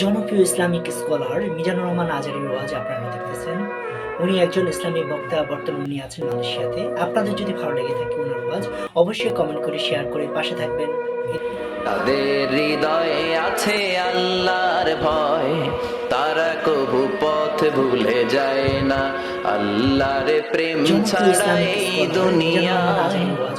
জনপ্রিয় Islamic scholar Mizanur Rahman Azhari ওয়াজ আপনারা দেখতেছেন। উনি একজন ইসলামী বক্তা বর্তমানে উনি আছেন মালয়েশিয়াতে। আপনাদের যদি ভালো লেগে থাকে ওনার ওয়াজ অবশ্যই কমেন্ট করে শেয়ার করে পাশে থাকবেন। তাদের হৃদয়ে আছে আল্লাহর ভয়। তারা কবু পথ ভুলে যায় না। আল্লাহর প্রেম জনপ্রিয় ছাড়া ইসলামিক এই স্কলার মিজানুর রহমান আজারি ওয়াজ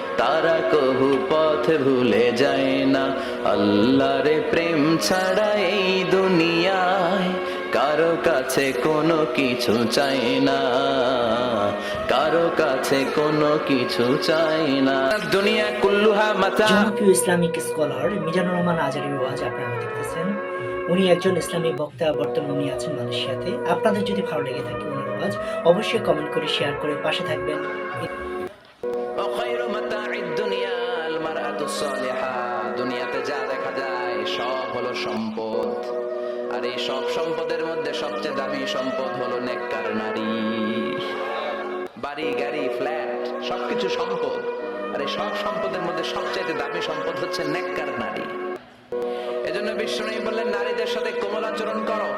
তারা কবু পথ ভুলে যায় না। আল্লাহর প্রেম ছাড়া এই দুনিয়ায় কারও কাছে কোনো কিছু চাই না। কারও কাছে কোনো কিছু চাই না। দুনিয়া কুল্লুহা মাতা। ইসলামিক স্কলার মিজানুর রহমান আজারি ওয়াজ আপনারা দেখতেছেন। উনি একজন ইসলামিক বক্তা, বর্তমানে উনি আছেন মালয়েশিয়াতে। আপনাদের যদি ভালো লেগে থাকে ওনার ওয়াজ, অবশ্যই কমেন্ট করে শেয়ার করে পাশে থাকবেন। সলেহা, দুনিয়াতে যা দেখা যায় সব হলো সম্পদ। আর এই সব সম্পদের মধ্যে সবচেয়ে দামি সম্পদ হলো নেককার নারী। বাড়ি, গাড়ি, ফ্ল্যাট, সবকিছু সম্পদ। আর এই সব সম্পদের মধ্যে সবচেয়ে দামি সম্পদ হচ্ছে নেককার নারী। এজন্য বিশ্ব বিষ্ণু বললেন, নারীদের সাথে কোমল আচরণ করো।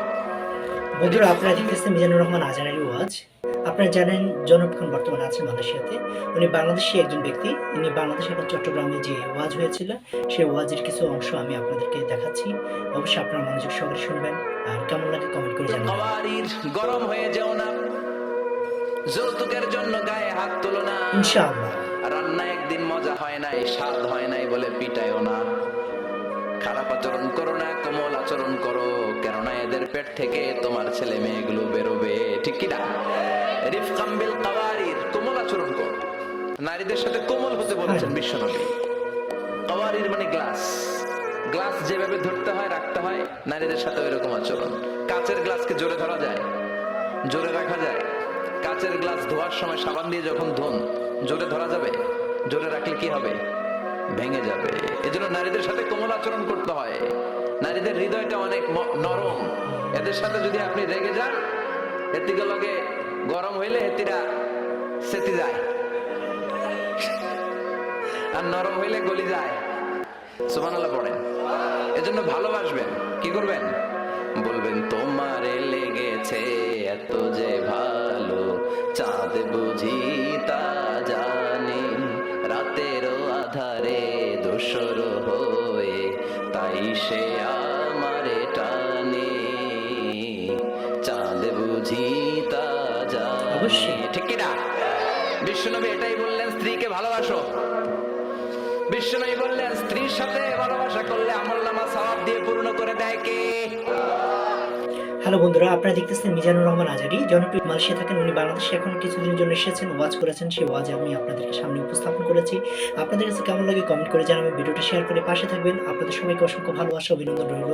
বন্ধুরা, আপনারা দেখতেছেন মিজানুর রহমান, আজান আলী ওয়াজ। আপনারা জানেন জনপ্রিয় বর্তমানে আছেন মালয়েশিয়াতে। উনি বাংলাদেশি একজন ব্যক্তি। উনি বাংলাদেশে এখন চট্টগ্রামে যে ওয়াজ হয়েছিল সেই ওয়াজের কিছু অংশ আমি আপনাদেরকে দেখাচ্ছি। অবশ্যই আপনারা মনোযোগ সহকারে শুনবেন। আর কেমন লাগে কমেন্ট করে জানাবেন। গরম হয়ে যেও না। যৌতুকের জন্য গায়ে হাত তুলো না। ইনশাআল্লাহ। রান্না একদিন মজা হয় নাই স্বাদ হয় নাই বলে পিটায়ও না। খারাপ আচরণ করো না কোমল আচরণ করো। কেননা এদের পেট থেকে তোমার ছেলে মেয়েগুলো বেরোবে। ঠিক কিনা? রিফকাম কাওয়ারির কোমল আচরণ করো। নারীদের সাথে কোমল হতে বলেছেন বিশ্বনবী। কাওয়ারির মানে গ্লাস। গ্লাস যেভাবে ধরতে হয় রাখতে হয় নারীদের সাথে ওইরকম আচরণ। কাচের গ্লাসকে জোরে ধরা যায় জোরে রাখা যায়। কাচের গ্লাস ধোয়ার সময় সাবান দিয়ে যখন ধুন জোরে ধরা যাবে? জোরে রাখলে কি হবে? ভেঙে যাবে। এজন্য নারীদের সাথে কোমল আচরণ করতে হয়। নারীদের হৃদয়টা অনেক নরম। এদের সাথে যদি আপনি রেগে যান এতিকে লগে গরম হইলে হেতিরা সেতি যায়। আর নরম হইলে গলি যায়। সুবহানাল্লাহ পড়েন। এজন্য ভালোবাসবেন। কি করবেন? বলবেন, তোমারে লেগেছে এত যে অবশ্যই। ঠিক কিনা? বিশ্বনবী এটাই বললেন স্ত্রীকে ভালোবাসো। বললেন স্ত্রীর সাথে ভালোবাসা করলে আমল নামা সওয়াব দিয়ে পূর্ণ করে দেয় কে? হ্যালো বন্ধুরা আপনারা দেখতেছেন মিজানুর রহমান আজারি। জনপ্রিয় মালয়েশিয়া থাকেন উনি বাংলাদেশে এখন কিছুদিনের জন্য এসেছেন ওয়াজ করেছেন। সেই ওয়াজ আমি আপনাদেরকে সামনে উপস্থাপন করেছি। আপনাদের কাছে কেমন লাগে কমেন্ট করে জানাবেন ভিডিওটা শেয়ার করে পাশে থাকবেন। আপনাদের সবাইকে অসংখ্য ভালোবাসা অভিনন্দন রইল।